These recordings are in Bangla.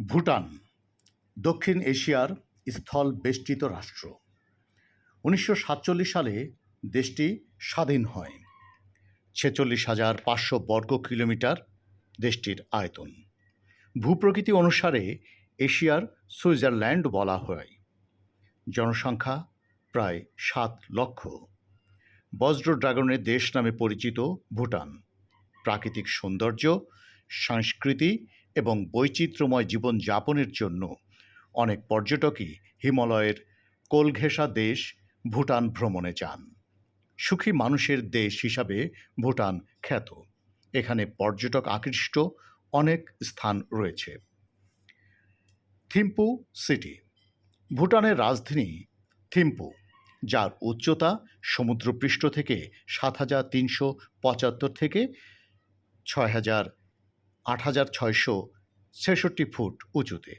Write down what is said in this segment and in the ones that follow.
ভুটান, দক্ষিণ এশিয়ার স্থল বেষ্টিত রাষ্ট্র। উনিশশো সাতচল্লিশ সালে দেশটি স্বাধীন হয়। ছেচল্লিশ হাজার পাঁচশো বর্গ কিলোমিটার দেশটির আয়তন। ভূপ্রকৃতি অনুসারে এশিয়ার সুইজারল্যান্ড বলা হয়। জনসংখ্যা প্রায় সাত লক্ষ। বজ্র ড্রাগনের দেশ নামে পরিচিত ভুটান। প্রাকৃতিক সৌন্দর্য, সংস্কৃতি এবং বৈচিত্র্যময় জীবনযাপনের জন্য অনেক পর্যটকই হিমালয়ের কোলঘেঁষা দেশ ভুটান ভ্রমণে যান। সুখী মানুষের দেশ হিসাবে ভুটান খ্যাত। এখানে পর্যটক আকৃষ্ট অনেক স্থান রয়েছে। থিম্পু সিটি। ভুটানের রাজধানী থিম্পু, যার উচ্চতা সমুদ্রপৃষ্ঠ থেকে সাত হাজার তিনশো পঁচাত্তর থেকে ছয় হাজার আট হাজার ছয়শো ছেষট্টি ফুট উঁচুতে।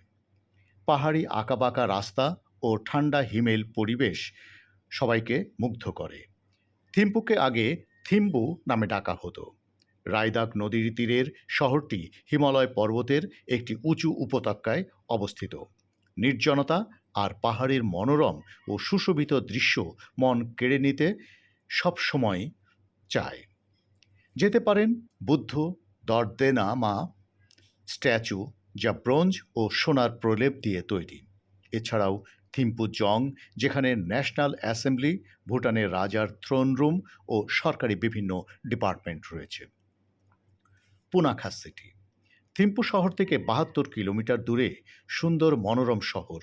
পাহাড়ি আঁকাবাঁকা রাস্তা ও ঠান্ডা হিমেল পরিবেশ সবাইকে মুগ্ধ করে। থিম্পুকে আগে থিম্বু নামে ডাকা হতো। রায়দাক নদীর তীরের শহরটি হিমালয় পর্বতের একটি উঁচু উপত্যকায় অবস্থিত। নির্জনতা আর পাহাড়ের মনোরম ও সুশোভিত দৃশ্য মন কেড়ে নিতে সবসময় চায়। যেতে পারেন বুদ্ধ দর্দেনা মা, স্ট্যাচু যা ব্রোঞ্জ ও সোনার প্রলেপ দিয়ে তৈরি। এছাড়াও থিম্পু জং, যেখানে ন্যাশনাল অ্যাসেম্বলি, ভুটানের রাজার থ্রোন রুম ও সরকারি বিভিন্ন ডিপার্টমেন্ট রয়েছে। পুনাখা সিটি, থিম্পু শহর থেকে বাহাত্তর কিলোমিটার দূরে সুন্দর মনোরম শহর।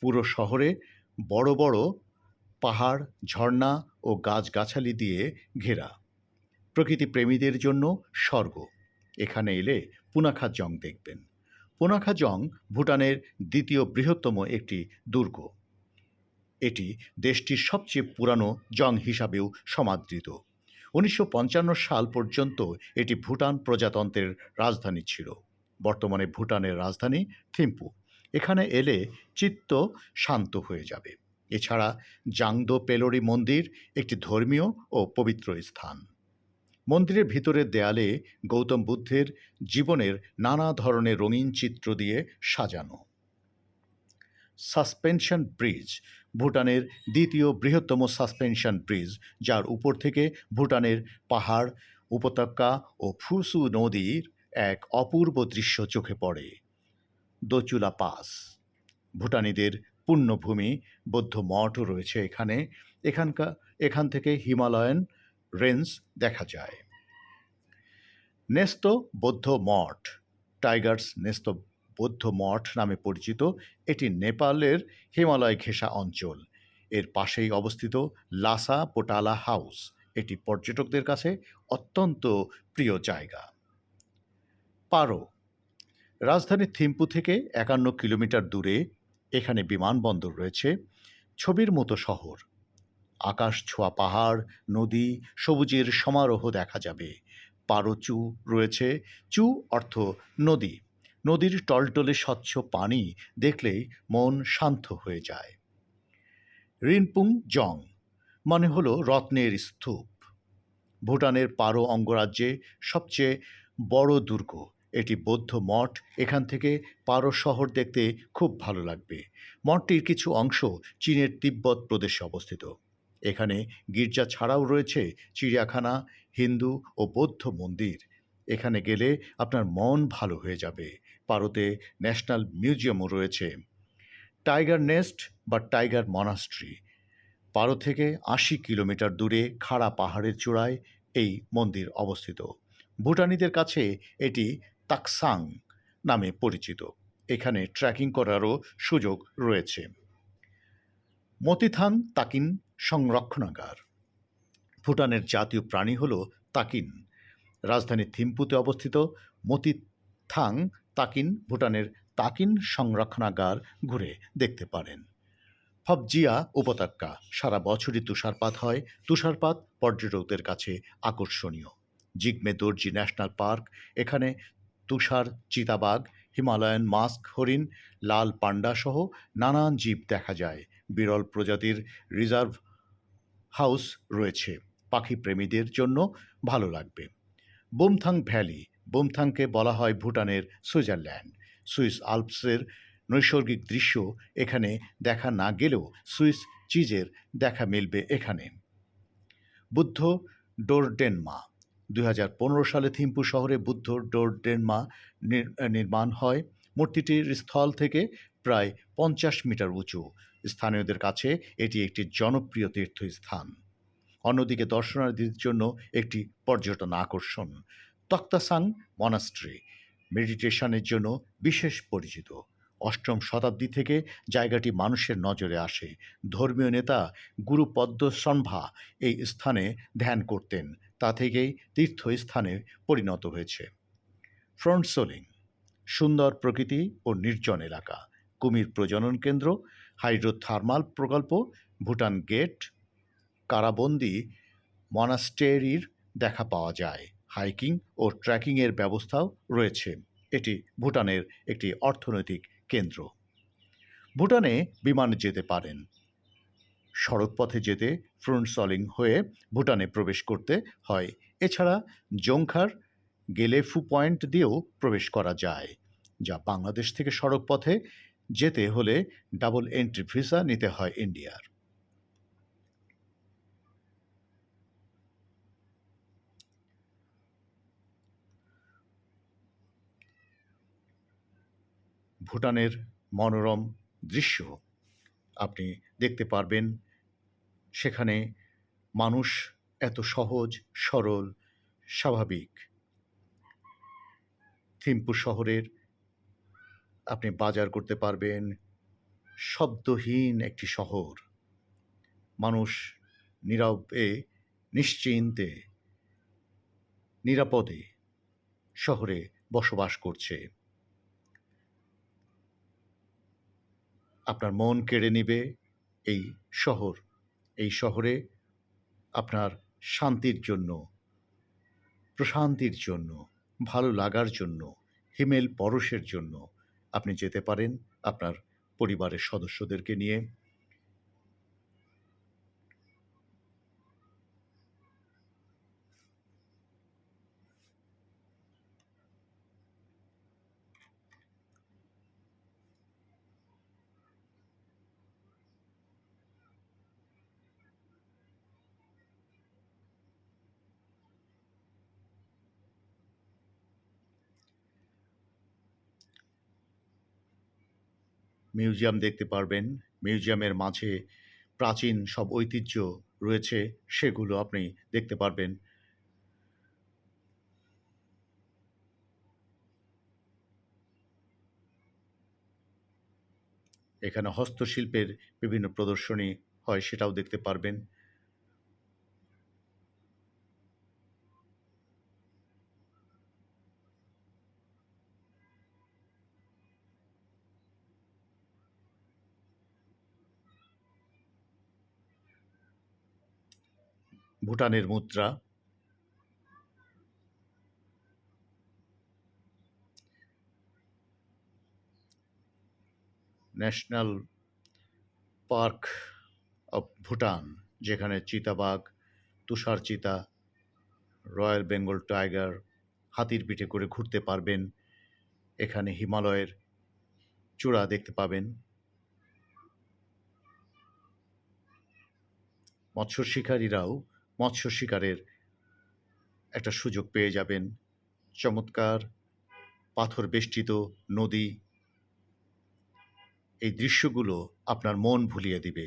পুরো শহরে বড় বড় পাহাড়, ঝর্ণা ও গাছগাছালি দিয়ে ঘেরা। প্রকৃতি প্রেমীদের জন্য স্বর্গ। এখানে এলে পুনাখা জং দেখবেন। পুনাখা জং ভুটানের দ্বিতীয় বৃহত্তম একটি দুর্গ। এটি দেশটির সবচেয়ে পুরানো জং হিসাবেও সমাদৃত। উনিশশো পঞ্চান্ন সাল পর্যন্ত এটি ভুটান প্রজাতন্ত্রের রাজধানী ছিল। বর্তমানে ভুটানের রাজধানী থিম্পু। এখানে এলে চিত্ত শান্ত হয়ে যাবে। এছাড়া জাংদো পেলোরি মন্দির একটি ধর্মীয় ও পবিত্র স্থান। মন্দিরের ভিতরের দেয়ালে গৌতম বুদ্ধের জীবনের নানা ধরনের রঙিন চিত্র দিয়ে সাজানো। সাসপেনশন ব্রিজ, ভুটানের দ্বিতীয় বৃহত্তম সাসপেনশন ব্রিজ, যার উপর থেকে ভুটানের পাহাড়, উপত্যকা ও ফুসু নদীর এক অপূর্ব দৃশ্য চোখে পড়ে। দোচুলা পাস, ভুটানিদের পুণ্যভূমি, বৌদ্ধ মঠও রয়েছে এখানে। এখানকার এখান থেকে হিমালয়ান রেঞ্জ দেখা যায়। নেস্ত বৌদ্ধ মঠ, টাইগার্স নেস্ত বৌদ্ধ মঠ নামে পরিচিত, এটি নেপালের হিমালয় ঘেঁষা অঞ্চল। এর পাশেই অবস্থিত লাসা পোটালা হাউস, এটি পর্যটকদের কাছে অত্যন্ত প্রিয় জায়গা। পারো রাজধানী থিম্পু থেকে একান্ন কিলোমিটার দূরে এখানে বিমানবন্দর রয়েছে, ছবির মতো শহর। আকাশ ছোঁয়া পাহাড়, নদী, সবুজের সমারোহ দেখা যাবে। পারো চু রয়েছে। চু অর্থ নদী। নদীর টলটলে স্বচ্ছ পানি দেখলেই মন শান্ত হয়ে যায়। রিনপুং জং মানে হলো রত্নের স্তূপ। ভুটানের পারো অঙ্গরাজ্যে সবচেয়ে বড় দুর্গ। এটি বৌদ্ধ মঠ। এখান থেকে পারো শহর দেখতে খুব ভালো লাগবে। মঠটির কিছু অংশ চীনের তিব্বত প্রদেশে অবস্থিত। এখানে গির্জা ছাড়াও রয়েছে চিড়িয়াখানা, হিন্দু ও বৌদ্ধ মন্দির। এখানে গেলে আপনার মন ভালো হয়ে যাবে। পারতে ন্যাশনাল মিউজিয়ামও রয়েছে। টাইগার নেস্ট বা টাইগার মনাস্ট্রি। পারো থেকে আশি কিলোমিটার দূরে খাড়া পাহাড়ের চূড়ায় এই মন্দির অবস্থিত। ভুটানিদের কাছে এটি তাকসাং নামে পরিচিত। এখানে ট্রেকিং করারও সুযোগ রয়েছে। মতিথাং তাকিন সংরক্ষণাগার। ভুটানের জাতীয় প্রাণী হল তাকিন। রাজধানী থিম্পুতে অবস্থিত মতিথাং তাকিন ভুটানের তাকিন সংরক্ষণাগার ঘুরে দেখতে পারেন। ফবজিয়া উপত্যকা। সারা বছরই তুষারপাত হয়। তুষারপাত পর্যটকদের কাছে আকর্ষণীয়। জিগমে দর্জি ন্যাশনাল পার্ক। এখানে তুষার চিতাবাঘ, হিমালয়ান মাস্ক, হরিণ, লাল পান্ডা সহ নানান জীব দেখা যায়। বিরল প্রজাতির রিজার্ভ হাউস রয়েছে। পাখি প্রেমীদের জন্য ভালো লাগবে। বুমথাং ভ্যালি, বুমথাংকে বলা হয় ভুটানের সুইজারল্যান্ড। সুইস আল্পসের নৈসর্গিক দৃশ্য এখানে দেখা না গেলেও সুইস চিজের দেখা মিলবে এখানে। বুদ্ধ ডোরডেনমা, দুই হাজার পনেরো সালে থিম্পু শহরে বুদ্ধ ডোরডেনমা নির্মাণ হয়। মূর্তিটির স্থল থেকে প্রায় পঞ্চাশ মিটার উঁচু। স্থানীয়দের কাছে এটি একটি জনপ্রিয় তীর্থস্থান। অন্যদিকে দর্শনার্থীদের জন্য একটি পর্যটন আকর্ষণ, তক্তাসাং মনাস্ট্রি, মেডিটেশনের জন্য বিশেষ পরিচিত। অষ্টম শতাব্দী থেকে জায়গাটি মানুষের নজরে আসে। ধর্মীয় নেতা গুরু পদ্মসম্ভা এই স্থানে ধ্যান করতেন, তা থেকেই তীর্থস্থানে পরিণত হয়েছে। ফ্রন্ট সোলিং, সুন্দর প্রকৃতি ও নির্জন এলাকা। কুমির প্রজনন কেন্দ্র, হাইড্রোথার্মাল প্রকল্প, ভুটান গেট, কারাবন্দি মনাস্টেরির দেখা পাওয়া যায়। হাইকিং ও ট্রেকিংয়ের ব্যবস্থাও রয়েছে। এটি ভুটানের একটি অর্থনৈতিক কেন্দ্র। ভুটানে বিমানে যেতে পারেন। সড়কপথে যেতে ফ্রন্ট সলিং হয়ে ভুটানে প্রবেশ করতে হয়। এছাড়া জংখার গেলেফু পয়েন্ট দিয়েও প্রবেশ করা যায়, যা বাংলাদেশ থেকে সড়কপথে যেতে হলে ডাবল এন্ট্রি ভিসা নিতে হয় ইন্ডিয়ার। ভুটানের মনোরম দৃশ্য আপনি দেখতে পারবেন। সেখানে মানুষ এত সহজ, সরল, স্বাভাবিক। থিম্পু শহরের আপনি বাজার করতে পারবেন। শব্দহীন একটি শহর। মানুষ নীরবে, নিশ্চিন্তে, নিরাপদে শহরে বসবাস করছে। আপনার মন কেড়ে নেবে এই শহর। এই শহরে আপনার শান্তির জন্য, প্রশান্তির জন্য, ভালো লাগার জন্য, হিমেল পরশের জন্য আপনি যেতে পারেন আপনার পরিবারের সদস্যদেরকে নিয়ে। মিউজিয়াম দেখতে পারবেন। মিউজিয়ামের মাঝে প্রাচীন সব ঐতিহ্য রয়েছে, সেগুলো আপনি দেখতে পারবেন। এখানে হস্তশিল্পের বিভিন্ন প্রদর্শনী হয়, সেটাও দেখতে পারবেন। ভুটানের মুদ্রা। ন্যাশনাল পার্ক অফ ভুটান, যেখানে চিতাবাঘ, তুষার চিতা, রয়্যাল বেঙ্গল টাইগার হাতির পিঠে করে ঘুরতে পারবেন। এখানে হিমালয়ের চূড়া দেখতে পাবেন। মৎস্য শিকারীরাও মৎস্য শিকারের একটা সুযোগ পেয়ে যাবেন। চমৎকার পাথর বেষ্টিত নদী। এই দৃশ্যগুলো আপনার মন ভুলিয়ে দিবে।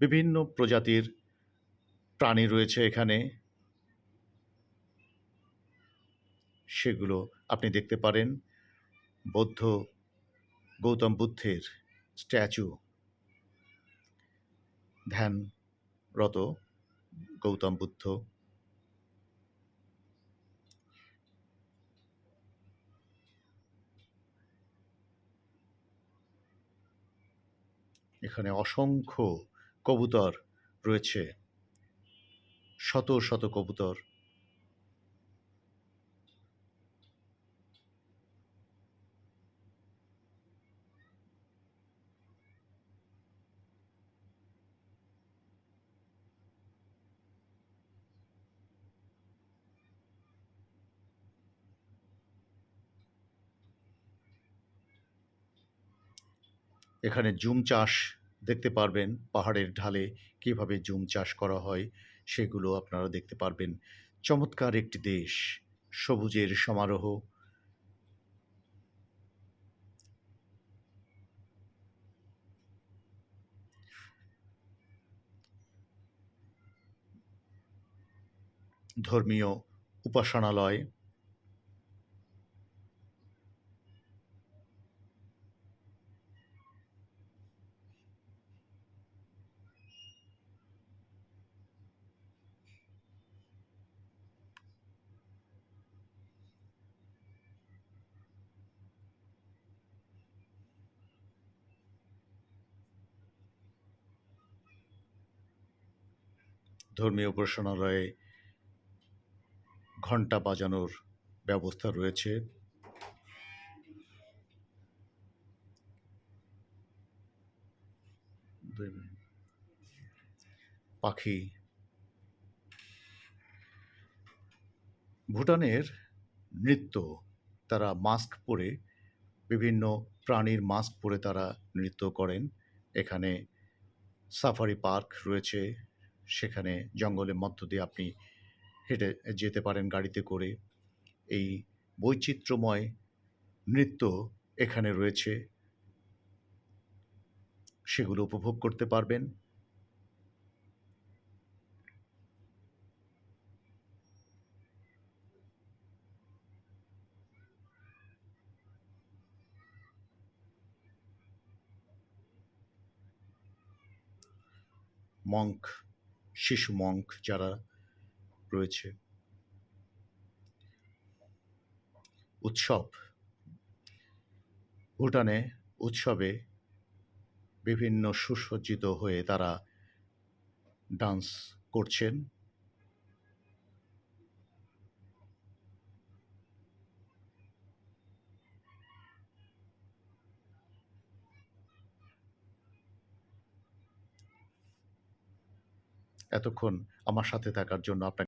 বিভিন্ন প্রজাতির প্রাণী রয়েছে এখানে। সেগুলো আপনি দেখতে পারেন। বৌদ্ধ গৌতম বুদ্ধের স্ট্যাচু। ধ্যানরত গৌতম বুদ্ধ। এখানে অসংখ্য কবুতর রয়েছে। শত শত কবুতর। এখানে জুম চাষ দেখতে পারবেন, পাহাড়ের ঢালে কীভাবে জুম চাষ করা হয় সেগুলো আপনারা দেখতে পারবেন। চমৎকার একটি দেশ, সবুজের সমারোহ। ধর্মীয় উপাসনালয়। ধর্মীয় উপাসনালয়ে ঘণ্টা বাজানোর ব্যবস্থা রয়েছে। পাখি। ভুটানের নৃত্য, তারা মাস্ক পরে, বিভিন্ন প্রাণীর মাস্ক পরে তারা নৃত্য করেন। এখানে সাফারি পার্ক রয়েছে। সেখানে জঙ্গলের মধ্য দিয়ে আপনি হেঁটে যেতে পারেন গাড়িতে করে। এই বৈচিত্র্যময় নৃত্য এখানে রয়েছে। সেগুলো উপভোগ করতে পারবেন। মঙ্ক শিশু মঙ্ক যারা রয়েছে। উৎসব। ভুটানে উৎসবে বিভিন্ন সুসজ্জিত হয়ে তারা ডান্স করছেন। এতক্ষণ আমার সাথে থাকার জন্য আপনাকে